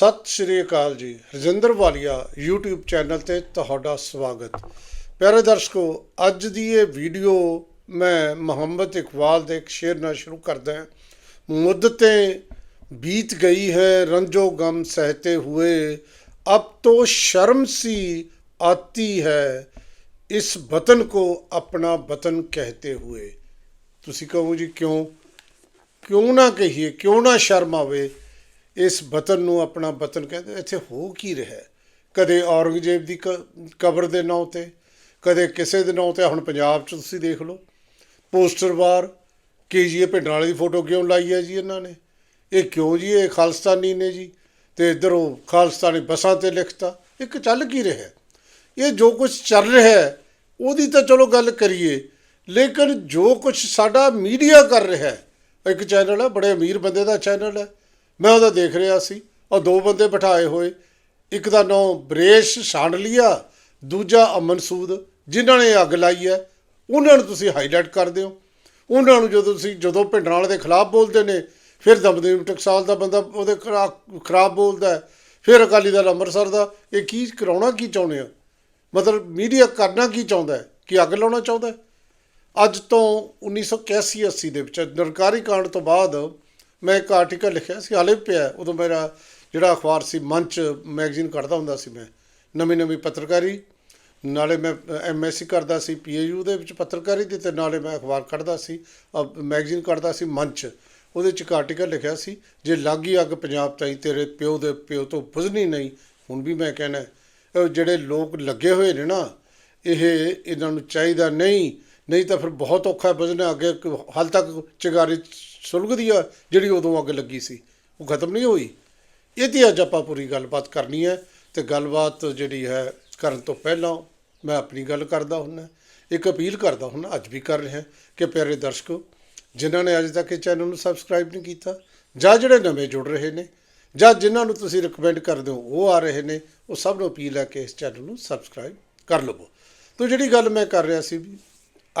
ਸਤਿ ਸ਼੍ਰੀ ਅਕਾਲ ਜੀ। ਰਜਿੰਦਰ ਵਾਲੀਆ, YouTube channel ਤੇ ਤੁਹਾਡਾ ਸਵਾਗਤ। ਪਿਆਰੇ ਦਰਸ਼ਕੋ, ਅੱਜ ਦੀ ਇਹ ਵੀਡੀਓ ਮੈਂ ਮੁਹੰਮਦ ਇਕਬਾਲ ਦੇ ਇੱਕ ਸ਼ੇਰ ਨਾਲ ਸ਼ੁਰੂ ਕਰਦਾ ਹਾਂ। ਮੁੱਦਤੇ ਬੀਤ ਗਈ ਹੈ, ਰੰਜੋ ਗਮ ਸਹਤੇ ਹੋਏ। ਅਬ ਤੋ ਸ਼ਰਮ ਸੀ ਆਤੀ ਹੈ, ਇਸ ਬਤਨ ਕੋ ਆਪਣਾ ਬਤਨ ਕਹਤੇ ਹੋਏ। ਤੁਸੀਂ ਕਹੋ ਜੀ ਕਿਉਂ? ਕਿਉਂ ਨਾ ਕਹੀਏ, ਕਿਉਂ ਨਾ ਸ਼ਰਮ ਆਵੇ? ਇਸ ਵਤਨ ਨੂੰ ਆਪਣਾ ਵਤਨ ਕਹਿੰਦੇ, ਇੱਥੇ ਹੋ ਕੀ ਰਿਹਾ ਕਦੇ ਔਰੰਗਜ਼ੇਬ ਦੀ ਕ- ਕਬਰ ਦੇ ਨਾਂ ਤੇ, ਕਦੇ ਕਿਸੇ ਦੇ ਨਾਂ ਤੇ। ਹੁਣ ਪੰਜਾਬ 'ਚ ਤੁਸੀਂ ਦੇਖ ਲਓ, ਪੋਸਟਰ ਵਾਰ, ਕਿ ਜੀ ਇਹ ਪਿੰਡਾਂ ਵਾਲੀ ਫੋਟੋ ਕਿਉਂ ਲਾਈ ਹੈ ਜੀ ਇਹਨਾਂ ਨੇ? ਇਹ ਕਿਉਂ ਜੀ ਇਹ ਖਾਲਸਤਾਨੀ ਨੇ ਜੀ? ਤੇ ਇੱਧਰ ਉਹ ਖਾਲਸਤਾਨੀ ਬਸਾਂ ਤੇ ਲਿਖਤਾ ਇੱਕ ਚੱਲ ਕੀ ਰਿਹਾ ਇਹ ਜੋ ਕੁਝ ਚੱਲ ਰਿਹਾ ਉਹਦੀ ਤਾਂ ਚਲੋ ਗੱਲ ਕਰੀਏ, ਲੇਕਿਨ ਜੋ ਕੁਝ ਸਾਡਾ ਮੀਡੀਆ ਕਰ ਰਿਹਾ ਇੱਕ ਚੈਨਲ ਹੈ, ਬੜੇ ਅਮੀਰ ਬੰਦੇ ਦਾ ਚੈਨਲ ਹੈ। ਮੈਂ ਉਹਦਾ ਦੇਖ ਰਿਹਾ ਸੀ। ਉਹ ਦੋ ਬੰਦੇ ਬਿਠਾਏ ਹੋਏ। ਇੱਕ ਦਾ ਨਾਮ ਬਰੇਸ਼ ਛਾਂਡਲੀਆ ਦੂਜਾ ਅਮਨ ਸੂਦ ਜਿਨ੍ਹਾਂ ਨੇ ਅੱਗ ਲਾਈ ਹੈ, ਉਹਨਾਂ ਨੂੰ ਤੁਸੀਂ ਹਾਈਲਾਈਟ ਕਰਦੇ ਹੋ ਉਹਨਾਂ ਨੂੰ ਜਦੋਂ ਤੁਸੀਂ ਜਦੋਂ ਭਿੰਡਰਾਂ ਵਾਲੇ ਦੇ ਖਿਲਾਫ ਬੋਲਦੇ ਨੇ, ਫਿਰ ਦਮਦਮੀ ਟਕਸਾਲ ਦਾ ਬੰਦਾ ਉਹਦੇ ਖਿਲਾ- ਖਿਲਾਫ ਬੋਲਦਾ ਫਿਰ ਅਕਾਲੀ ਦਲ ਅੰਮ੍ਰਿਤਸਰ ਦਾ, ਇਹ ਕੀ ਕਰਾਉਣਾ, ਕੀ ਚਾਹੁੰਦੇ ਆ ਮਤਲਬ ਮੀਡੀਆ ਕਰਨਾ ਕੀ ਚਾਹੁੰਦਾ ਹੈ? ਕਿ ਅੱਗ ਲਾਉਣਾ ਚਾਹੁੰਦਾ ਅੱਜ ਤੋਂ 1981 80 ਦੇ ਵਿੱਚ, ਨਿਰਕਾਰੀ ਕਾਂਡ ਤੋਂ ਬਾਅਦ ਮੈਂ ਇੱਕ ਆਰਟੀਕਲ ਲਿਖਿਆ ਸੀ, ਹਾਲੇ ਪਿਆ ਉਦੋਂ ਮੇਰਾ ਜਿਹੜਾ ਅਖਬਾਰ ਸੀ, ਮੰਚ ਮੈਗਜ਼ੀਨ ਕੱਢਦਾ ਹੁੰਦਾ ਸੀ ਮੈਂ। ਨਵੀਂ ਨਵੀਂ ਪੱਤਰਕਾਰੀ, ਨਾਲੇ ਮੈਂ ਐਮਐਸਸੀ ਕਰਦਾ ਸੀ ਪੀਏਯੂ ਦੇ ਵਿੱਚ ਪੱਤਰਕਾਰੀ ਦੀ ਤੇ ਨਾਲੇ ਮੈਂ ਅਖਬਾਰ ਕੱਢਦਾ ਸੀ, ਅਹ, ਮੈਗਜ਼ੀਨ ਕੱਢਦਾ ਸੀ, ਮੰਚ। ਉਹਦੇ ਚ ਇੱਕ ਆਰਟੀਕਲ ਲਿਖਿਆ ਸੀ, ਜੇ ਲੱਗੀ ਅੱਗ ਪੰਜਾਬ ਤਾਈ, ਤੇਰੇ ਪਿਓ ਦੇ ਪਿਓ ਤੋਂ ਬੁਝਣੀ ਨਹੀਂ, ਹੁਣ ਵੀ ਮੈਂ ਕਹਿਣਾ ਜਿਹੜੇ ਲੋਕ ਲੱਗੇ ਹੋਏ ਨੇ ਨਾ, ਇਹ ਇਹਨਾਂ ਨੂੰ ਚਾਹੀਦਾ ਨਹੀਂ ਨਹੀਂ ਤਾਂ ਫਿਰ ਬਹੁਤ ਔਖਾ ਬੁਝਣਾ, ਅੱਗੇ ਹਾਲ ਤੱਕ ਚਿਗਾਰੀ ਸੁਲਗਦੀ ਆ, ਜਿਹੜੀ ਉਦੋਂ ਅੱਗ ਲੱਗੀ ਸੀ। ਉਹ ਖਤਮ ਨਹੀਂ ਹੋਈ। ਇਹਦੀ ਅੱਜ ਆਪਾਂ ਪੂਰੀ ਗੱਲਬਾਤ ਕਰਨੀ ਹੈ ਤੇ ਗੱਲਬਾਤ ਜਿਹੜੀ ਹੈ ਕਰਨ ਤੋਂ ਪਹਿਲਾਂ ਮੈਂ ਆਪਣੀ ਗੱਲ ਕਰਦਾ ਹੁੰਨਾ। ਇੱਕ ਅਪੀਲ ਕਰਦਾ ਹੁੰਨਾ, ਅੱਜ ਵੀ ਕਰ ਰਿਹਾ, ਕਿ ਪਿਆਰੇ ਦਰਸ਼ਕੋ, ਜਿਨ੍ਹਾਂ ਨੇ ਅੱਜ ਤੱਕ ਇਹ ਚੈਨਲ ਨੂੰ ਸਬਸਕ੍ਰਾਈਬ ਨਹੀਂ ਕੀਤਾ, ਜਾਂ ਜਿਹੜੇ ਨਵੇਂ ਜੁੜ ਰਹੇ ਨੇ, ਜਾਂ ਜਿਨ੍ਹਾਂ ਨੂੰ ਤੁਸੀਂ ਰਿਕਮੈਂਡ ਕਰਦੇ ਹੋ, ਉਹ ਆ ਰਹੇ ਨੇ, ਉਹ ਸਭ ਨੂੰ ਅਪੀਲ ਹੈ ਕਿ ਇਸ ਚੈਨਲ ਨੂੰ ਸਬਸਕ੍ਰਾਈਬ ਕਰ ਲਵੋ। ਤੋ ਜਿਹੜੀ ਗੱਲ ਮੈਂ ਕਰ ਰਿਹਾ ਸੀ ਵੀ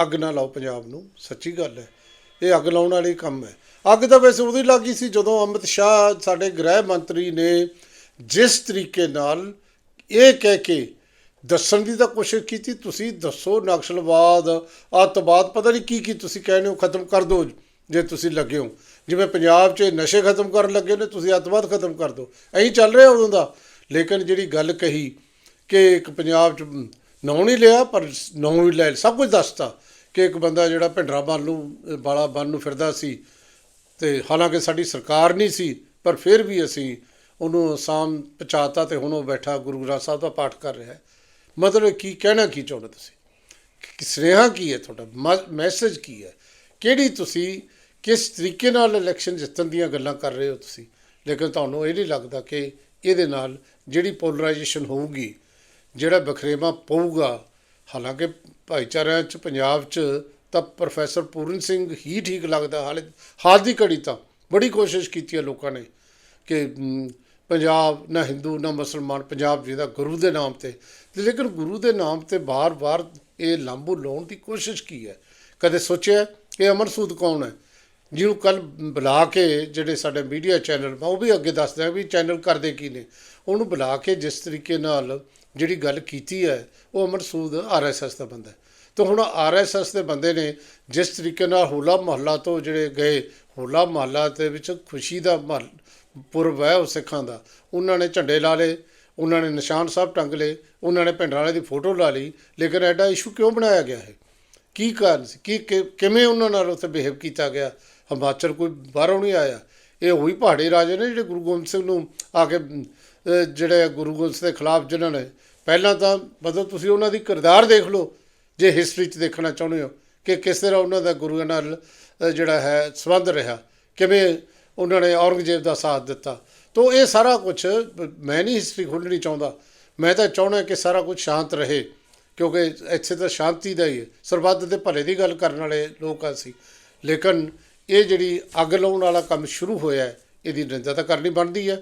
ਅੱਗ ਨਾ ਲਾਓ ਪੰਜਾਬ ਨੂੰ, ਸੱਚੀ ਗੱਲ ਹੈ। ਇਹ ਅੱਗ ਲਾਉਣ ਵਾਲੀ ਕੰਮ ਹੈ। ਅੱਗ ਤਾਂ ਵੈਸੇ ਉਦੋਂ ਹੀ ਲੱਗੀ ਸੀ ਜਦੋਂ ਅਮਿਤ ਸ਼ਾਹ ਸਾਡੇ ਗ੍ਰਹਿ ਮੰਤਰੀ ਨੇ ਜਿਸ ਤਰੀਕੇ ਨਾਲ ਇਹ ਕਹਿ ਕੇ ਦੱਸਣ ਦੀ ਤਾਂ ਕੋਸ਼ਿਸ਼ ਕੀਤੀ, ਤੁਸੀਂ ਦੱਸੋ ਨਕਸਲਵਾਦ, ਅੱਤਵਾਦ, ਪਤਾ ਨਹੀਂ ਕੀ ਕੀ ਤੁਸੀਂ ਕਹਿੰਦੇ ਹੋ, ਖਤਮ ਕਰ ਦਿਓ ਜੇ ਤੁਸੀਂ ਲੱਗੇ ਹੋ। ਜਿਵੇਂ ਪੰਜਾਬ 'ਚ ਨਸ਼ੇ ਖਤਮ ਕਰਨ ਲੱਗੇ ਨੇ, ਤੁਸੀਂ ਅੱਤਵਾਦ ਖਤਮ ਕਰ ਦਿਓ। ਐਂ ਚੱਲ ਰਿਹਾ ਉਦੋਂ ਦਾ। ਲੇਕਿਨ ਜਿਹੜੀ ਗੱਲ ਕਹੀ ਕਿ ਇੱਕ ਪੰਜਾਬ 'ਚ ਨਾਂ, ਨਹੀਂ ਲਿਆ, ਪਰ ਨਾਂ ਵੀ ਲੈ, ਸਭ ਕੁਝ ਦੱਸਤਾ। ਕਿ ਇੱਕ ਬੰਦਾ ਜਿਹੜਾ ਭਿੰਡਰਾ ਬੰਨ ਨੂੰ ਬਾਲਾ ਬੰਨ ਨੂੰ ਫਿਰਦਾ ਸੀ ਤੇ ਹਾਲਾਂਕਿ ਸਾਡੀ ਸਰਕਾਰ ਨਹੀਂ ਸੀ, ਪਰ ਫਿਰ ਵੀ ਅਸੀਂ ਉਹਨੂੰ ਆਸਾਮ ਪਹੁੰਚਾਤਾ ਤੇ ਹੁਣ ਉਹ ਬੈਠਾ ਗੁਰੂ ਗ੍ਰੰਥ ਸਾਹਿਬ ਦਾ ਪਾਠ ਕਰ ਰਿਹਾ ਹੈ। ਮਤਲਬ ਕੀ ਕਹਿਣਾ, ਕੀ ਚਾਹੁੰਦੇ ਤੁਸੀਂ? ਕਿ ਸੁਨੇਹਾ ਕੀ ਹੈ ਤੁਹਾਡਾ? ਮੈਸੇਜ ਕੀ ਹੈ? ਕਿਹੜੀ ਤੁਸੀਂ ਕਿਸ ਤਰੀਕੇ ਨਾਲ ਇਲੈਕਸ਼ਨ ਜਿੱਤਣ ਦੀਆਂ ਗੱਲਾਂ ਕਰ ਰਹੇ ਹੋ ਤੁਸੀਂ? ਲੇਕਿਨ ਤੁਹਾਨੂੰ ਇਹ ਨਹੀਂ ਲੱਗਦਾ ਕਿ ਇਹਦੇ ਨਾਲ ਜਿਹੜੀ ਪੋਲਰਾਈਜੇਸ਼ਨ ਹੋਊਗੀ, ਜਿਹੜਾ ਬਖਰੇਵਾ ਪਊਗਾ ਹਾਲਾਂਕਿ ਭਾਈਚਾਰਿਆਂ ਚ, ਪੰਜਾਬ ਚ ਤਾਂ ਪ੍ਰੋਫੈਸਰ ਪੂਰਨ ਸਿੰਘ ਹੀ ਠੀਕ ਲੱਗਦਾ। ਹਾਲੇ ਹਾਲ ਦੀ ਘੜੀ ਤਾਂ ਬੜੀ ਕੋਸ਼ਿਸ਼ ਕੀਤੀ ਹੈ ਲੋਕਾਂ ਨੇ ਕਿ ਪੰਜਾਬ ਨਾ ਹਿੰਦੂ, ਨਾ ਮੁਸਲਮਾਨ, ਪੰਜਾਬ ਜਿਹਦਾ ਗੁਰੂ ਦੇ ਨਾਮ ਤੇ। ਲੇਕਿਨ ਗੁਰੂ ਦੇ ਨਾਮ ਤੇ ਬਾਰ-ਬਾਰ ਇਹ ਲਾਂਬੂ ਲਾਉਣ ਦੀ ਕੋਸ਼ਿਸ਼ ਕੀ ਹੈ? ਕਦੇ ਸੋਚਿਆ ਕਿ ਅਮਰ ਸੂਦ ਕੌਣ ਹੈ? ਜਿਹਨੂੰ ਕੱਲ ਬੁਲਾ ਕੇ ਜਿਹੜੇ ਸਾਡੇ ਮੀਡੀਆ ਚੈਨਲ, ਮੈਂ ਉਹ ਵੀ ਅੱਗੇ ਦੱਸਦਾ ਵੀ ਚੈਨਲ ਕਰਦੇ ਕੀ ਨੇ? ਉਹਨੂੰ ਬੁਲਾ ਕੇ ਜਿਸ ਤਰੀਕੇ ਨਾਲ ਜਿਹੜੀ ਗੱਲ ਕੀਤੀ ਹੈ, ਉਹ ਅਮਰ ਸੂਦ ਆਰਐਸਐਸ ਦਾ ਬੰਦਾ ਹੈ। ਤੇ ਹੁਣ ਆਰਐਸਐਸ ਦੇ ਬੰਦੇ ਨੇ ਜਿਸ ਤਰੀਕੇ ਨਾਲ ਹੋਲਾ ਮਹੱਲਾ ਤੋਂ ਜਿਹੜੇ ਗਏ, ਹੋਲਾ ਮਹੱਲਾ ਦੇ ਵਿੱਚ ਖੁਸ਼ੀ ਦਾ ਮਹੱਲ, ਪੁਰਬ ਹੈ ਉਹ ਸਿੱਖਾਂ ਦਾ, ਉਹਨਾਂ ਨੇ ਝੰਡੇ ਲਾ ਲਏ, ਉਹਨਾਂ ਨੇ ਨਿਸ਼ਾਨ ਸਾਹਿਬ ਟੰਗ ਲਏ, ਉਹਨਾਂ ਨੇ ਭਿੰਡਰਾਂ ਵਾਲੇ ਦੀ ਫੋਟੋ ਲਾ ਲਈ, ਲੇਕਿਨ ਐਡਾ ਇਸ਼ੂ ਕਿਉਂ ਬਣਾਇਆ ਗਿਆ ਹੈ ਕੀ ਕਾਰਨ ਸੀ? ਕੀ, ਕਿਵੇਂ ਉਹਨਾਂ ਨਾਲ ਉੱਥੇ ਬਿਹੇਵ ਕੀਤਾ ਗਿਆ? ਹਿਮਾਚਲ ਕੋਈ ਬਾਹਰੋਂ ਨਹੀਂ ਆਇਆ। ਇਹ ਉਹੀ ਪਹਾੜੀ ਰਾਜੇ ਨੇ ਜਿਹੜੇ ਗੁਰੂ ਗੋਬਿੰਦ ਸਿੰਘ ਨੂੰ ਆ ਕੇ ਜਿਹੜੇ ਗੁਰੂ ਗੋਬਿੰਦ ਸਿੰਘ ਦੇ ਖਿਲਾਫ ਜਿਨ੍ਹਾਂ ਨੇ, ਪਹਿਲਾਂ ਤਾਂ ਮਤਲਬ ਤੁਸੀਂ ਉਹਨਾਂ ਦੀ ਕਿਰਦਾਰ ਦੇਖ ਲਓ, ਜੇ ਹਿਸਟਰੀ 'ਚ ਦੇਖਣਾ ਚਾਹੁੰਦੇ ਹੋ, ਕਿ ਕਿਸ ਤਰ੍ਹਾਂ ਉਹਨਾਂ ਦਾ ਗੁਰੂਆਂ ਨਾਲ ਜਿਹੜਾ ਹੈ, ਸੰਬੰਧ ਰਿਹਾ, ਕਿਵੇਂ ਉਹਨਾਂ ਨੇ ਔਰੰਗਜ਼ੇਬ ਦਾ ਸਾਥ ਦਿੱਤਾ। ਤੋ ਇਹ ਸਾਰਾ ਕੁਝ ਮੈਂ ਨਹੀਂ ਹਿਸਟਰੀ ਖੋਲ੍ਹਣੀ ਚਾਹੁੰਦਾ। ਮੈਂ ਤਾਂ ਚਾਹੁੰਦਾ ਕਿ ਸਾਰਾ ਕੁਝ ਸ਼ਾਂਤ ਰਹੇ, ਕਿਉਂਕਿ ਇੱਥੇ ਤਾਂ ਸ਼ਾਂਤੀ ਦਾ ਹੀ ਹੈ। ਸਰਬੱਤ ਦੇ ਭਲੇ ਦੀ ਗੱਲ ਕਰਨ ਵਾਲੇ ਲੋਕ ਆ ਸੀ ਲੇਕਿਨ ਇਹ ਜਿਹੜੀ ਅੱਗ ਲਾਉਣ ਵਾਲਾ ਕੰਮ ਸ਼ੁਰੂ ਹੋਇਆ ਇਹਦੀ ਨਿੰਦਾ ਤਾਂ ਕਰਨੀ ਬਣਦੀ ਹੈ।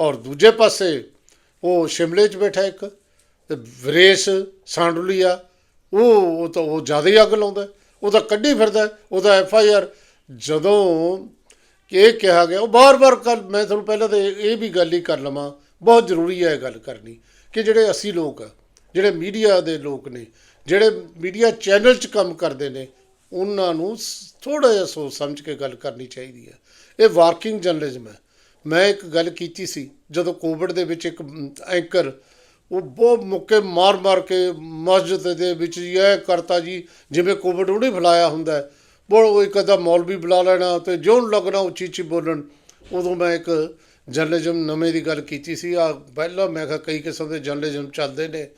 ਔਰ ਦੂਜੇ ਪਾਸੇ ਉਹ ਸ਼ਿਮਲੇ 'ਚ ਬੈਠਾ ਇੱਕ, ਤੇ ਵਰੇਸ਼ ਸਾਂਡੂਲੀਆ, ਉਹ ਉਹ ਤਾਂ ਉਹ ਜ਼ਿਆਦਾ ਹੀ ਅੱਗ ਲਾਉਂਦਾ ਉਹ ਤਾਂ ਕੱਢੀ ਫਿਰਦਾ ਉਹਦਾ ਐਫ ਆਈ ਆਰ ਜਦੋਂ ਇਹ ਕਿਹਾ ਗਿਆ, ਉਹ ਬਾਰ-ਬਾਰ ਕੱਲ ਮੈਂ ਤੁਹਾਨੂੰ ਪਹਿਲਾਂ ਤਾਂ ਇਹ ਇਹ ਵੀ ਗੱਲ ਹੀ ਕਰ ਲਵਾਂ, ਬਹੁਤ ਜ਼ਰੂਰੀ ਹੈ ਇਹ ਗੱਲ ਕਰਨੀ, ਕਿ ਜਿਹੜੇ ਅਸੀਂ ਲੋਕ ਆ, ਜਿਹੜੇ ਮੀਡੀਆ ਦੇ ਲੋਕ ਨੇ, ਜਿਹੜੇ ਮੀਡੀਆ ਚੈਨਲ 'ਚ ਕੰਮ ਕਰਦੇ ਨੇ, ਉਹਨਾਂ ਨੂੰ ਥੋੜਾ ਜਿਹਾ ਸੋਚ ਸਮਝ ਕੇ ਗੱਲ ਕਰਨੀ ਚਾਹੀਦੀ ਹੈ। ਇਹ ਵਾਰਕਿੰਗ ਜਰਨਲਿਜ਼ਮ ਹੈ। ਮੈਂ ਇੱਕ ਗੱਲ ਕੀਤੀ ਸੀ, ਜਦੋਂ ਕੋਵਿਡ ਦੇ ਵਿੱਚ ਇੱਕ ਐਂਕਰ ਉਹ ਬਹੁਤ ਮੁੱਕੇ ਮਾਰ-ਮਾਰ ਕੇ ਮਸਜਿਦ ਦੇ ਵਿੱਚ ਇਹ ਕਰਤਾ ਜੀ, ਜਿਵੇਂ ਕੋਵਿਡ ਉਹਨੇ ਫੈਲਾਇਆ ਹੁੰਦਾ ਹੈ। ਬੋਲ, ਉਹ ਇੱਕ ਅੱਧਾ ਮੌਲਵੀ ਬੁਲਾ ਲੈਣਾ ਤੇ ਜਿਉਂ ਲੱਗਣਾ ਉੱਚੀ ਉੱਚੀ ਬੋਲਣ। ਉਦੋਂ ਮੈਂ ਇੱਕ ਜਰਨਲਿਜ਼ਮ ਨਵੇਂ ਦੀ ਗੱਲ ਕੀਤੀ ਸੀ। ਆ ਪਹਿਲਾਂ ਮੈਂ ਕਿਹਾ ਕਈ ਕਿਸਮ ਦੇ ਜਰਨਲਿਜ਼ਮ ਚੱਲਦੇ ਨੇ,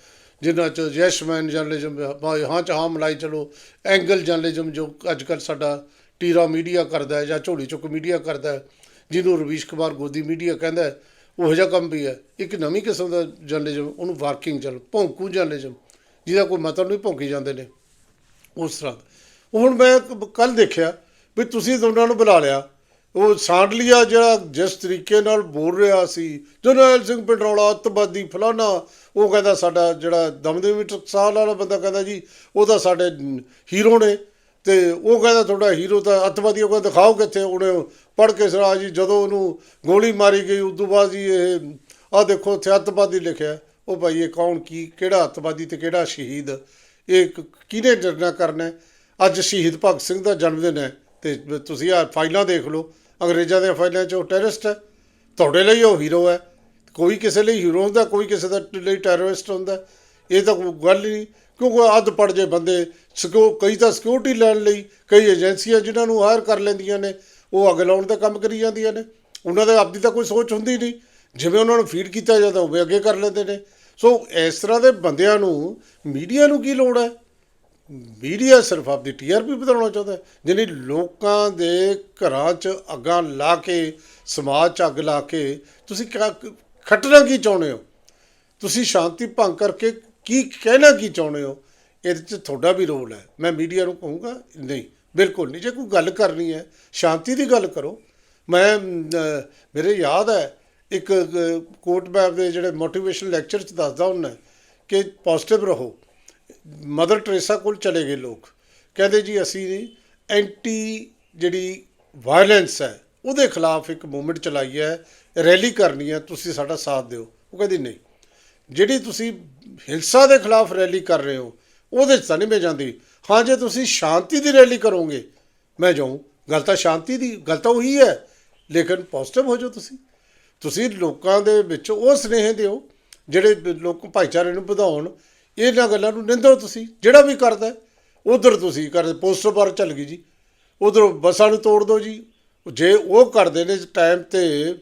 ਜਿਨ੍ਹਾਂ ਚ ਯੈਸਮੈਨ ਜਰਨਲਿਜ਼ਮ ਹਾਂ ਚ ਹਾਂ ਮਲਾਈ ਚਲੋ ਐਂਗਲ ਜਰਨਲਿਜ਼ਮ ਜੋ ਅੱਜ ਕੱਲ੍ਹ ਸਾਡਾ ਟੀਰਾ ਮੀਡੀਆ ਕਰਦਾ ਹੈ ਜਾਂ ਝੋਲੀ ਚੁੱਕ ਮੀਡੀਆ ਕਰਦਾ ਹੈ ਜਿਹਨੂੰ ਰਵੀਸ਼ ਕੁਮਾਰ ਗੋਦੀ ਮੀਡੀਆ ਕਹਿੰਦਾ ਉਹ ਉਹੋ ਜਿਹਾ ਕੰਮ ਵੀ ਹੈ। ਇੱਕ ਨਵੀਂ ਕਿਸਮ ਦਾ ਜਰਨਲਿਜ਼ਮ ਉਹਨੂੰ ਵਾਰਕਿੰਗ ਜਲ ਭੌਂਕੂ ਜਰਨਲਿਜ਼ਮ ਜਿਹਦਾ ਕੋਈ ਮਤਲਬ ਨਹੀਂ ਭੌਂਕੀ ਜਾਂਦੇ ਨੇ। ਉਸ ਤਰ੍ਹਾਂ ਹੁਣ ਮੈਂ ਕੱਲ ਦੇਖਿਆ ਵੀ ਤੁਸੀਂ ਦੋਨਾਂ ਨੂੰ ਬੁਲਾ ਲਿਆ। ਉਹ ਸਾਂਡਲੀਆ ਜਿਹੜਾ ਜਿਸ ਤਰੀਕੇ ਨਾਲ ਬੋਲ ਰਿਹਾ ਸੀ, ਜਰਨੈਲ ਸਿੰਘ ਪਿੰਡਰੌਲਾ, ਅੱਤਵਾਦੀ ਫਲਾਨਾ, ਉਹ ਕਹਿੰਦਾ ਸਾਡਾ ਜਿਹੜਾ ਦਮਦਮੀ ਟਕਸਾਲ ਵਾਲਾ ਬੰਦਾ ਕਹਿੰਦਾ ਜੀ, ਉਹ ਤਾਂ ਸਾਡੇ ਹੀਰੋ ਨੇ। ਤੇ ਉਹ ਕਹਿੰਦਾ ਤੁਹਾਡਾ ਹੀਰੋ ਤਾਂ ਅੱਤਵਾਦੀ ਉਹ ਕਹਿੰਦਾ ਦਿਖਾਓ ਕਿੱਥੇ, ਉਹਨੇ ਪੜ ਕੇ ਸਰਾ ਜੀ, ਜਦੋਂ ਉਹਨੂੰ ਗੋਲੀ ਮਾਰੀ ਗਈ, ਉਸ ਤੋਂ ਬਾਅਦ ਜੀ ਇਹ, ਆਹ ਦੇਖੋ ਇੱਥੇ ਅੱਤਵਾਦੀ ਲਿਖਿਆ, ਉਹ ਭਾਈ ਇਹ ਕੌਣ, ਕੀ, ਕਿਹੜਾ ਅੱਤਵਾਦੀ ਤੇ ਕਿਹੜਾ ਸ਼ਹੀਦ, ਇਹ ਕ- ਕਿਹਨੇ ਨਿਰਣਾ ਕਰਨਾ ਅੱਜ ਸ਼ਹੀਦ ਭਗਤ ਸਿੰਘ ਦਾ ਜਨਮ ਦਿਨ ਹੈ, ਤੇ ਤੁਸੀਂ ਆ ਫਾਈਲਾਂ ਦੇਖ ਲਓ, ਅੰਗਰੇਜ਼ਾਂ ਦੀਆਂ ਫਾਈਲਾਂ 'ਚ ਉਹ ਟੈਰਰਿਸਟ ਹੈ, ਤੁਹਾਡੇ ਲਈ ਉਹ ਹੀਰੋ ਹੈ, ਕੋਈ ਕਿਸੇ ਲਈ ਹੀਰੋ ਹੁੰਦਾ, ਕੋਈ ਕਿਸੇ ਦਾ ਲਈ ਟੈਰਰਿਸਟ ਹੁੰਦਾ, ਇਹ ਤਾਂ ਕੋਈ ਗੱਲ ਹੀ ਨਹੀਂ, ਕਿਉਂਕਿ ਅੱਧ ਪੜ ਜੇ ਬੰਦੇ, ਸਿਕਿਉ, ਕਈ ਤਾਂ ਸਿਕਿਉਰਿਟੀ ਲੈਣ ਲਈ, ਕਈ ਏਜੰਸੀਆਂ ਜਿਨ੍ਹਾਂ ਨੂੰ ਹਾਇਰ ਕਰ ਲੈਂਦੀਆਂ ਨੇ ਉਹ ਅੱਗ ਲਾਉਣ ਦਾ ਕੰਮ ਕਰੀ ਜਾਂਦੀਆਂ ਨੇ। ਉਹਨਾਂ ਦਾ ਆਪਦੀ ਤਾਂ ਕੋਈ ਸੋਚ ਹੁੰਦੀ ਨਹੀਂ। ਜਿਵੇਂ ਉਹਨਾਂ ਨੂੰ ਫੀਡ ਕੀਤਾ ਜਾਂਦਾ, ਉਹ ਅੱਗੇ ਕਰ ਲੈਂਦੇ ਨੇ। ਸੋ ਇਸ ਤਰ੍ਹਾਂ ਦੇ ਬੰਦਿਆਂ ਨੂੰ ਮੀਡੀਆ ਨੂੰ ਕੀ ਲੋੜ ਹੈ? ਮੀਡੀਆ ਸਿਰਫ ਆਪਦੀ ਟੀਆਰਪੀ ਵਧਾਉਣਾ ਚਾਹੁੰਦਾ ਹੈ ਜਿਹਨੇ ਲੋਕਾਂ ਦੇ ਘਰਾਂ 'ਚ ਅੱਗਾਂ ਲਾ ਕੇ, ਸਮਾਜ 'ਚ ਅੱਗ ਲਾ ਕੇ ਤੁਸੀਂ ਕਿਆ- ਖੱਟਣਾ ਕੀ ਚਾਹੁੰਦੇ ਹੋ? ਤੁਸੀਂ ਸ਼ਾਂਤੀ ਭੰਗ ਕਰਕੇ ਕੀ ਕਹਿਣਾ ਕੀ ਚਾਹੁੰਦੇ ਹੋ? ਇਹਦੇ 'ਚ ਤੁਹਾਡਾ ਵੀ ਰੋਲ ਹੈ। ਮੈਂ ਮੀਡੀਆ ਨੂੰ ਕਹੂੰਗਾ, ਨਹੀਂ। ਬਿਲਕੁਲ ਨਹੀਂ, ਜੇ ਕੋਈ ਗੱਲ ਕਰਨੀ ਹੈ, ਸ਼ਾਂਤੀ ਦੀ ਗੱਲ ਕਰੋ। ਮੈਂ ਮੇਰੇ ਯਾਦ ਹੈ, ਇੱਕ ਕੋਟ ਮੈਪ ਦੇ ਜਿਹੜੇ ਮੋਟੀਵੇਸ਼ਨ ਲੈਕਚਰ 'ਚ ਦੱਸਦਾ ਹੁੰਦਾ ਕਿ ਪੋਜ਼ਿਟਿਵ ਰਹੋ। ਮਦਰ ਟਰੇਸਾ ਕੋਲ ਚਲੇ ਗਏ ਲੋਕ। ਕਹਿੰਦੇ ਜੀ, ਅਸੀਂ ਐਂਟੀ ਜਿਹੜੀ ਵਾਇਲੈਂਸ ਹੈ, ਉਹਦੇ ਖਿਲਾਫ ਇੱਕ ਮੂਵਮੈਂਟ ਚਲਾਈ ਹੈ ਰੈਲੀ ਕਰਨੀ ਹੈ, ਤੁਸੀਂ ਸਾਡਾ ਸਾਥ ਦਿਓ। ਉਹ ਕਹਿੰਦੀ, ਨਹੀਂ। ਜਿਹੜੀ ਤੁਸੀਂ ਹਿੰਸਾ ਦੇ ਖਿਲਾਫ ਰੈਲੀ ਕਰ ਰਹੇ ਹੋ, ਉਹਦੇ 'ਚ ਤਾਂ ਨਹੀਂ ਮੈਂ ਜਾਂਦੀ। ਹਾਂ, ਜੇ ਤੁਸੀਂ ਸ਼ਾਂਤੀ ਦੀ ਰੈਲੀ ਕਰੋਗੇ, ਮੈਂ ਜਾਊਂ। ਗੱਲ ਤਾਂ ਸ਼ਾਂਤੀ ਦੀ, ਗੱਲ ਤਾਂ ਉਹੀ ਹੈ। ਲੇਕਿਨ ਪੋਜ਼ਿਟਿਵ ਹੋ ਜਾਓ ਤੁਸੀਂ। ਤੁਸੀਂ ਲੋਕਾਂ ਦੇ ਵਿੱਚ ਉਹ ਸਨੇਹ ਦਿਓ, ਜਿਹੜੇ ਲੋਕ ਭਾਈਚਾਰੇ ਨੂੰ ਵਧਾਉਣ। ਇਹਨਾਂ ਗੱਲਾਂ ਨੂੰ ਨਿੰਦੋ ਤੁਸੀਂ। ਜਿਹੜਾ ਵੀ ਕਰਦਾ, ਉਧਰ ਤੁਸੀਂ ਕਰਦੇ। ਪੋਸਟਰ ਬਾਰ ਚੱਲ ਗਈ ਜੀ। ਉਧਰ ਬੱਸਾਂ ਨੂੰ ਤੋੜ ਦਿਓ ਜੀ। ਜੇ ਉਹ ਕਰਦੇ ਨੇ ਟਾਈਮ ਤੇ,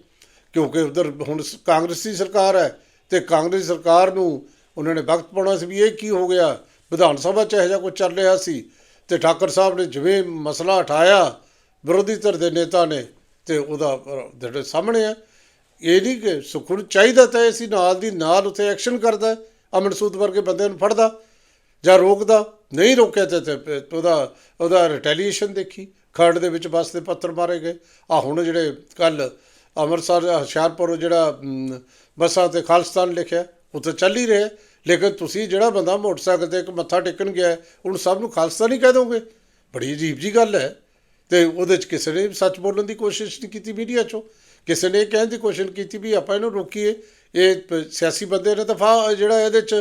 ਕਿਉਂਕਿ ਉਧਰ ਹੁਣ ਸ- ਕਾਂਗਰਸ ਸਰਕਾਰ ਹੈ ਤੇ ਕਾਂਗਰਸੀ ਸਰਕਾਰ ਨੂੰ ਉਹਨਾਂ ਨੇ ਵਕਤ ਪਾਉਣਾ ਸੀ ਵੀ ਇਹ ਕੀ ਹੋ ਗਿਆ। ਵਿਧਾਨ ਸਭਾ 'ਚ ਇਹੋ ਜਿਹਾ ਕੁਝ ਚੱਲ ਰਿਹਾ ਸੀ ਤੇ ਠਾਕਰ ਸਾਹਿਬ ਨੇ ਜਿਵੇਂ ਮਸਲਾ ਉਠਾਇਆ, ਵਿਰੋਧੀ ਧਿਰ ਦੇ ਨੇਤਾ ਨੇ ਤੇ ਉਹਦਾ ਜਿਹੜੇ ਸਾਹਮਣੇ ਆ, ਇਹ ਨਹੀਂ ਕਿ ਸੁਖਨ ਚਾਹੀਦਾ ਤਾਂ ਸੀ, ਨਾਲ ਦੀ ਨਾਲ ਉੱਥੇ ਐਕਸ਼ਨ ਕਰਦਾ, ਅਮਨ ਸੂਦ ਵਰਗੇ ਬੰਦੇ ਨੂੰ ਫੜਦਾ, ਜਾਂ ਰੋਕਦਾ, ਨਹੀਂ ਰੋਕਿਆ ਤੇ ਉਹਦਾ ਉਹਦਾ ਰਿਟੈਲੀਏਸ਼ਨ ਦੇਖੀ, ਖਰੜ ਦੇ ਵਿੱਚ ਬੱਸ ਦੇ ਪੱਥਰ ਮਾਰੇ ਗਏ। ਆ ਹੁਣ ਜਿਹੜੇ ਕੱਲ ਅੰਮ੍ਰਿਤਸਰ, ਹੁਸ਼ਿਆਰਪੁਰ ਜਿਹੜਾ ਬੱਸਾਂ ਤੇ ਖਾਲਿਸਤਾਨ ਲਿਖਿਆ, ਉੱਥੇ ਚੱਲ ਹੀ ਰਿਹਾ। ਲੇਕਿਨ ਤੁਸੀਂ ਜਿਹੜਾ ਬੰਦਾ ਮੋਟਰਸਾਈਕਲ ਤੇ ਇੱਕ ਮੱਥਾ ਟੇਕਣ ਗਿਆ, ਉਹਨੂੰ ਸਭ ਨੂੰ ਖਾਲਸਾ ਨਹੀਂ ਕਹਿ ਦੋਗੇ? ਬੜੀ ਅਜੀਬ ਜੀ ਗੱਲ ਹੈ। ਤੇ ਉਹਦੇ ਚ ਕਿਸੇ ਨੇ ਸੱਚ ਬੋਲਣ ਦੀ ਕੋਸ਼ਿਸ਼ ਨਹੀਂ ਕੀਤੀ ਮੀਡੀਆ 'ਚੋਂ। ਕਿਸੇ ਨੇ ਇਹ ਕਹਿਣ ਦੀ ਕੋਸ਼ਿਸ਼ ਕੀਤੀ ਵੀ ਆਪਾਂ ਇਹਨੂੰ ਰੋਕੀਏ। ਇਹ ਸਿਆਸੀ ਬੰਦੇ ਨੇ ਤਾਂ ਜਿਹੜਾ ਇਹਦੇ 'ਚ,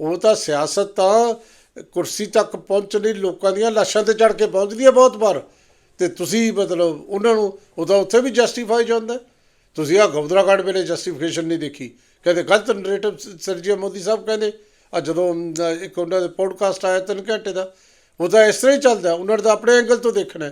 ਉਹ ਤਾਂ ਸਿਆਸਤ ਤਾਂ ਕੁਰਸੀ ਤੱਕ ਪਹੁੰਚਣ ਲਈ ਲੋਕਾਂ ਦੀਆਂ ਲਾਸ਼ਾਂ ਤੇ ਚੜ ਕੇ ਪਹੁੰਚਦੀ ਹੈ ਬਹੁਤ ਵਾਰ। ਤੇ ਤੁਸੀਂ ਮਤਲਬ ਉਹਨਾਂ ਨੂੰ ਉਹਦਾ ਉੱਥੇ ਵੀ ਜਸਟੀਫਾਈ ਜਾਂਦਾ ਤੁਸੀਂ ਆ ਕਾਂਡ ਵੇਲੇ ਜਸਟੀਫਿਕੇਸ਼ਨ ਨਹੀਂ ਦੇਖੀ। ਕਹਿੰਦੇ ਗਲਤ ਨਰੇਟਿਵ ਸਰਜੀਆ ਮੋਦੀ ਸਾਹਿਬ ਕਹਿੰਦੇ ਆ ਜਦੋਂ ਇੱਕ ਉਹਨਾਂ ਦਾ ਪੋਡਕਾਸਟ ਆਇਆ ਤਿੰਨ ਘੰਟੇ ਦਾ ਉਹ ਤਾਂ ਇਸ ਤਰ੍ਹਾਂ ਹੀ ਚੱਲਦਾ, ਉਹਨਾਂ ਨੇ ਤਾਂ ਆਪਣੇ ਐਂਗਲ ਤੋਂ ਦੇਖਣਾ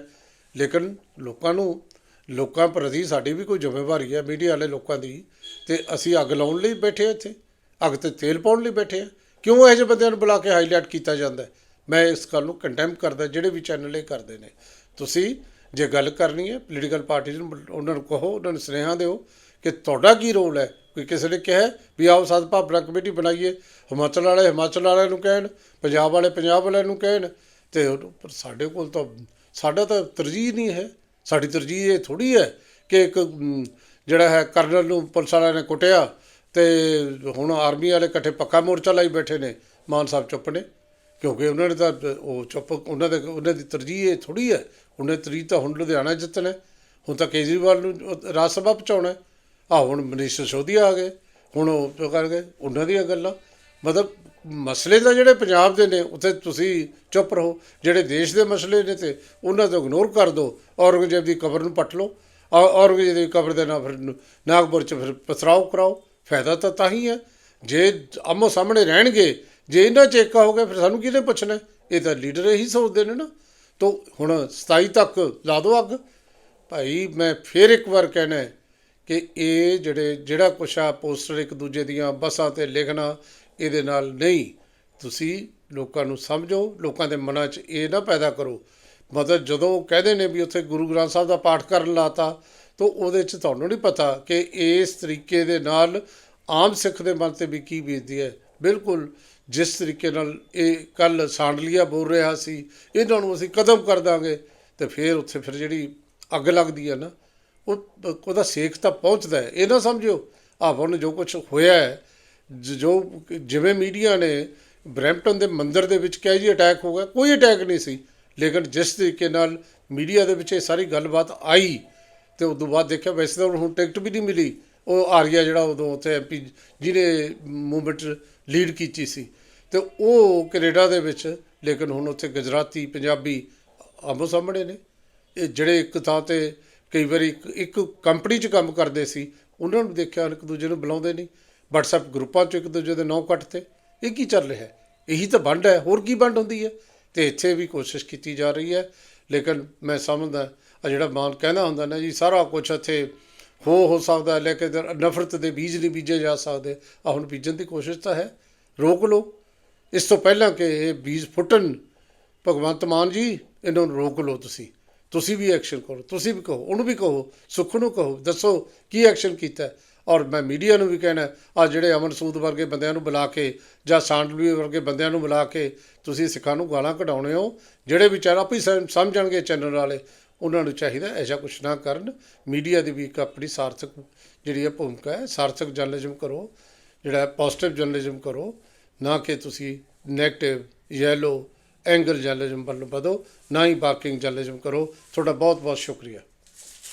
ਲੇਕਿਨ ਲੋਕਾਂ ਨੂੰ, ਲੋਕਾਂ ਪ੍ਰਤੀ ਸਾਡੀ ਵੀ ਕੋਈ ਜ਼ਿੰਮੇਵਾਰੀ ਹੈ ਮੀਡੀਆ ਵਾਲੇ ਲੋਕਾਂ ਦੀ, ਤੇ ਅਸੀਂ ਅੱਗ ਲਾਉਣ ਲਈ ਬੈਠੇ ਹਾਂ ਇੱਥੇ, ਅੱਗ ਤੇ ਤੇਲ ਪਾਉਣ ਲਈ ਬੈਠੇ ਹਾਂ। ਕਿਉਂ ਇਹੋ ਜਿਹੇ ਬੰਦਿਆਂ ਨੂੰ ਬੁਲਾ ਕੇ ਹਾਈਲਾਈਟ ਕੀਤਾ ਜਾਂਦਾ ਮੈਂ ਇਸ ਗੱਲ ਨੂੰ ਕੰਡੈਮ ਕਰਦਾ, ਜਿਹੜੇ ਵੀ ਚੈਨਲ ਇਹ ਕਰਦੇ ਨੇ। ਤੁਸੀਂ ਜੇ ਗੱਲ ਕਰਨੀ ਹੈ ਪੋਲੀਟੀਕਲ ਪਾਰਟੀਜ਼ ਨੂੰ, ਉਹਨਾਂ ਨੂੰ ਕਹੋ, ਉਹਨਾਂ ਨੂੰ ਸੁਨੇਹਾ ਦਿਓ ਕਿ ਤੁਹਾਡਾ ਕੀ ਰੋਲ ਹੈ? ਕੋਈ ਕਿਸੇ ਨੇ ਕਿਹਾ ਵੀ ਆਓ ਸਦਭਾਵਨਾ ਕਮੇਟੀ ਬਣਾਈਏ? ਹਿਮਾਚਲ ਵਾਲੇ ਹਿਮਾਚਲ ਵਾਲਿਆਂ ਨੂੰ ਕਹਿਣ, ਪੰਜਾਬ ਵਾਲੇ ਪੰਜਾਬ ਵਾਲਿਆਂ ਨੂੰ ਕਹਿਣ, ਤੇ ਪਰ ਸਾਡੇ ਕੋਲ ਤਾਂ, ਸਾਡਾ ਤਾਂ ਤਰਜੀਹ ਨਹੀਂ ਹੈ। ਸਾਡੀ ਤਰਜੀਹ ਇਹ ਥੋੜੀ ਹੈ ਕਿ ਇੱਕ ਜਿਹੜਾ ਹੈ ਕਰਨਲ ਨੂੰ ਪੁਲਿਸ ਵਾਲਿਆਂ ਨੇ ਕੁੱਟਿਆ ਤੇ ਹੁਣ ਆਰਮੀ ਵਾਲੇ ਇਕੱਠੇ ਪੱਕਾ ਮੋਰਚਾ ਲਾਈ ਬੈਠੇ ਨੇ, ਮਾਨ ਸਾਹਿਬ ਚੁੱਪ ਨੇ। ਕਿਉਂਕਿ ਉਹਨਾਂ ਨੇ ਤਾਂ, ਉਹ ਚੁੱਪ, ਉਹਨਾਂ ਦੇ, ਉਹਨਾਂ ਦੀ ਤਰਜੀਹ ਇਹ ਥੋੜੀ ਹੈ। ਉਹਨੇ ਤਰਜੀਹ ਤਾਂ ਹੁਣ ਲੁਧਿਆਣਾ ਜਿੱਤਣਾ ਹੁਣ ਤਾਂ ਕੇਜਰੀਵਾਲ ਨੂੰ ਰਾਜ ਸਭਾ ਪਹੁੰਚਾਉਣਾ ਆ ਹੁਣ ਮਨੀਸ਼ ਸਿਸੋਦੀਆ ਆ ਗਏ। ਹੁਣ ਉਹ ਜੋ ਕਰ ਗਏ, ਉਹਨਾਂ ਦੀਆਂ ਗੱਲਾਂ। ਮਤਲਬ, ਮਸਲੇ ਤਾਂ ਜਿਹੜੇ ਪੰਜਾਬ ਦੇ ਨੇ, ਉੱਥੇ ਤੁਸੀਂ ਚੁੱਪ ਰਹੋ। ਜਿਹੜੇ ਦੇਸ਼ ਦੇ ਮਸਲੇ ਨੇ ਤੇ ਉਹਨਾਂ ਤੋਂ ਇਗਨੋਰ ਕਰ ਦਿਓ। ਔਰੰਗਜ਼ੇਬ ਦੀ ਕਬਰ ਨੂੰ ਪੱਟ ਲਓ। ਔਰ ਔਰੰਗਜ਼ੇਬ ਦੀ ਕਬਰ ਦੇ ਨਾਲ ਫਿਰ ਨਾਗਪੁਰ ਚ ਫਿਰ ਪਸਰਾਓ ਕਰਾਓ। ਫਾਇਦਾ ਤਾਂ ਤਾਂ ਹੀ ਹੈ। ਜੇ ਆਮੋ ਸਾਹਮਣੇ ਰਹਿਣਗੇ ਜੇ ਇਹਨਾਂ ਚ ਏਕਾ ਹੋ ਗਿਆ ਫਿਰ ਸਾਨੂੰ ਕਿਹਨੇ ਪੁੱਛਣਾ? ਇਹ ਤਾਂ ਲੀਡਰ ਇਹੀ ਸੋਚਦੇ ਨੇ ਨਾ। ਤੋ ਹੁਣ 27 ਤੱਕ ਲਾ ਦਿਓ ਅੱਗ। ਭਾਈ, ਮੈਂ ਫੇਰ ਇੱਕ ਵਾਰ ਕਹਿਣਾ ਕਿ ਇਹ ਜਿਹੜੇ, ਜਿਹੜਾ ਕੁਛ ਆ ਪੋਸਟਰ ਇੱਕ ਦੂਜੇ ਦੀਆਂ ਬੱਸਾਂ ਤੇ ਲਿਖਣਾ, ਇਹਦੇ ਨਾਲ ਨਹੀਂ। ਤੁਸੀਂ ਲੋਕਾਂ ਨੂੰ ਸਮਝੋ, ਲੋਕਾਂ ਦੇ ਮਨਾਂ 'ਚ ਇਹ ਨਾ ਪੈਦਾ ਕਰੋ। ਮਤਲਬ ਜਦੋਂ ਉਹ ਕਹਿੰਦੇ ਨੇ ਵੀ ਉੱਥੇ ਗੁਰੂ ਗ੍ਰੰਥ ਸਾਹਿਬ ਦਾ ਪਾਠ ਕਰਨ ਲਾਤਾ, ਤਾਂ ਉਹਦੇ 'ਚ ਤੁਹਾਨੂੰ ਨਹੀਂ ਪਤਾ ਕਿ ਇਸ ਤਰੀਕੇ ਦੇ ਨਾਲ ਆਮ ਸਿੱਖ ਦੇ ਮਨ ਤੇ ਵੀ ਕੀ ਬੀਤਦੀ ਹੈ। ਬਿਲਕੁਲ। ਜਿਸ ਤਰੀਕੇ ਨਾਲ ਇਹ ਕੱਲ ਸਾਂਡਲੀਆ ਬੋਲ ਰਿਹਾ ਸੀ, ਇਹਨਾਂ ਨੂੰ ਅਸੀਂ ਕਦਮ ਕਰ ਦਾਂਗੇ ਤੇ ਫਿਰ ਉੱਥੇ ਫਿਰ ਜਿਹੜੀ ਅੱਗ ਲੱਗਦੀ ਹੈ ਨਾ, ਉਹ ਉਹਦਾ ਸੇਕ ਤਾਂ ਪਹੁੰਚਦਾ ਹੈ। ਇਹ ਨਾ ਸਮਝਿਓ ਆਹ ਹੁਣ ਜੋ ਕੁਝ ਹੋਇਆ ਹੈ, ਜ- ਜੋ ਜਿਵੇਂ ਮੀਡੀਆ ਨੇ ਬਰੈਂਪਟਨ ਦੇ ਮੰਦਿਰ ਦੇ ਵਿੱਚ ਕਿਹਾ ਜੀ ਅਟੈਕ ਹੋ ਗਿਆ, ਕੋਈ ਅਟੈਕ ਨਹੀਂ ਸੀ। ਲੇਕਿਨ ਜਿਸ ਤਰੀਕੇ ਨਾਲ ਮੀਡੀਆ ਦੇ ਵਿੱਚ ਇਹ ਸਾਰੀ ਗੱਲਬਾਤ ਆਈ ਤੇ ਉਸ ਤੋਂ ਬਾਅਦ ਦੇਖਿਆ ਵੈਸੇ ਤਾਂ ਹੁਣ ਟਿਕਟ ਵੀ ਨਹੀਂ ਮਿਲੀ। ਉਹ ਆਰੀਆ ਜਿਹੜਾ ਉਦੋਂ ਉੱਥੇ ਐਮਪੀ ਜਿਹਨੇ ਮੂਵਮੈਂਟ ਲੀਡ ਕੀਤੀ ਸੀ। ਤੇ ਉਹ ਕੈਨੇਡਾ ਦੇ ਵਿੱਚ, ਲੇਕਿਨ ਹੁਣ ਉੱਥੇ ਗੁਜਰਾਤੀ, ਪੰਜਾਬੀ ਆਮੋ ਸਾਹਮਣੇ ਨੇ। ਇਹ ਜਿਹੜੇ ਇੱਕ ਥਾਂ ਤੇ ਕਈ ਵਾਰੀ ਇੱਕ ਇੱਕ ਕੰਪਨੀ 'ਚ ਕੰਮ ਕਰਦੇ ਸੀ, ਉਹਨਾਂ ਨੂੰ ਦੇਖਿਆ ਇੱਕ ਦੂਜੇ ਨੂੰ ਬੁਲਾਉਂਦੇ ਨਹੀਂ। WhatsApp ਗਰੁੱਪਾਂ 'ਚ ਇੱਕ ਦੂਜੇ ਦੇ ਨਾਂ ਕੱਟ ਤੇ। ਇਹ ਕੀ ਚੱਲ ਰਿਹਾ ਹੈ? ਇਹੀ ਤਾਂ ਵੰਡ ਹੈ। ਹੋਰ ਕੀ ਵੰਡ ਹੁੰਦੀ ਹੈ? ਤੇ ਇੱਥੇ ਵੀ ਕੋਸ਼ਿਸ਼ ਕੀਤੀ ਜਾ ਰਹੀ ਹੈ। ਲੇਕਿਨ ਮੈਂ ਸਮਝਦਾ ਜਿਹੜਾ ਮਾਨ ਕਹਿੰਦਾ ਹੁੰਦਾ ਨਾ ਜੀ, ਸਾਰਾ ਕੁਝ ਇੱਥੇ ਹੋ ਹੋ ਸਕਦਾ ਹੈ, ਲੇਕਿਨ ਨਫ਼ਰਤ ਦੇ ਬੀਜ ਨਹੀਂ ਬੀਜੇ ਜਾ ਸਕਦੇ ਆ ਹੁਣ ਬੀਜਣ ਦੀ ਕੋਸ਼ਿਸ਼ ਤਾਂ ਹੈ। ਰੋਕ ਲਓ। ਇਸ ਤੋਂ ਪਹਿਲਾਂ ਕਿ ਇਹ ਬੀਜ ਫੁੱਟਣ ਭਗਵੰਤ ਮਾਨ ਜੀ ਇਹਨਾਂ ਨੂੰ ਰੋਕ ਲਓ ਤੁਸੀਂ। ਤੁਸੀਂ ਵੀ ਐਕਸ਼ਨ ਕਰੋ ਤੁਸੀਂ ਵੀ ਕਹੋ ਉਹਨੂੰ ਵੀ ਕਹੋ ਸੁੱਖ ਨੂੰ ਕਹੋ ਦੱਸੋ ਕੀ ਐਕਸ਼ਨ ਕੀਤਾ ਔਰ ਮੈਂ ਮੀਡੀਆ ਨੂੰ ਵੀ ਕਹਿਣਾ ਆ ਜਿਹੜੇ ਅਮਨ ਸੂਦ ਵਰਗੇ ਬੰਦਿਆਂ ਨੂੰ ਬੁਲਾ ਕੇ ਜਾਂ ਸਾਂਡਲੂਏ ਵਰਗੇ ਬੰਦਿਆਂ ਨੂੰ ਬੁਲਾ ਕੇ ਤੁਸੀਂ ਸਿੱਖਾਂ ਨੂੰ ਗਾਲਾਂ ਕਢਾਉਣੇ ਹੋ ਜਿਹੜੇ ਵਿਚਾਰਾ ਆਪੇ ਸਮ- ਸਮਝਣਗੇ ਚੈਨਲ ਵਾਲੇ ਉਹਨਾਂ ਨੂੰ ਚਾਹੀਦਾ ਐਸਾ ਕੁਛ ਨਾ ਕਰਨ। ਮੀਡੀਆ ਦੀ ਵੀ ਇੱਕ ਆਪਣੀ ਸਾਰਥਕ ਜਿਹੜੀ ਹੈ ਭੂਮਿਕਾ ਹੈ, ਸਾਰਥਕ ਜਰਨਲਿਜ਼ਮ ਕਰੋ, ਜਿਹੜਾ ਪੋਜ਼ਿਟਿਵ ਜਰਨਲਿਜ਼ਮ ਕਰੋ, ਨਾ ਕਿ ਤੁਸੀਂ 네ਗੇਟਿਵ ਯੈਲੋ ਐਂਗਲ ਜਰਨਲਿਜ਼ਮ ਵੱਲ ਵਧੋ, ਨਾ ਹੀ ਬਾਰਕਿੰਗ ਜਰਨਲਿਜ਼ਮ ਕਰੋ। ਤੁਹਾਡਾ ਬਹੁਤ ਬਹੁਤ ਸ਼ੁਕਰੀਆ।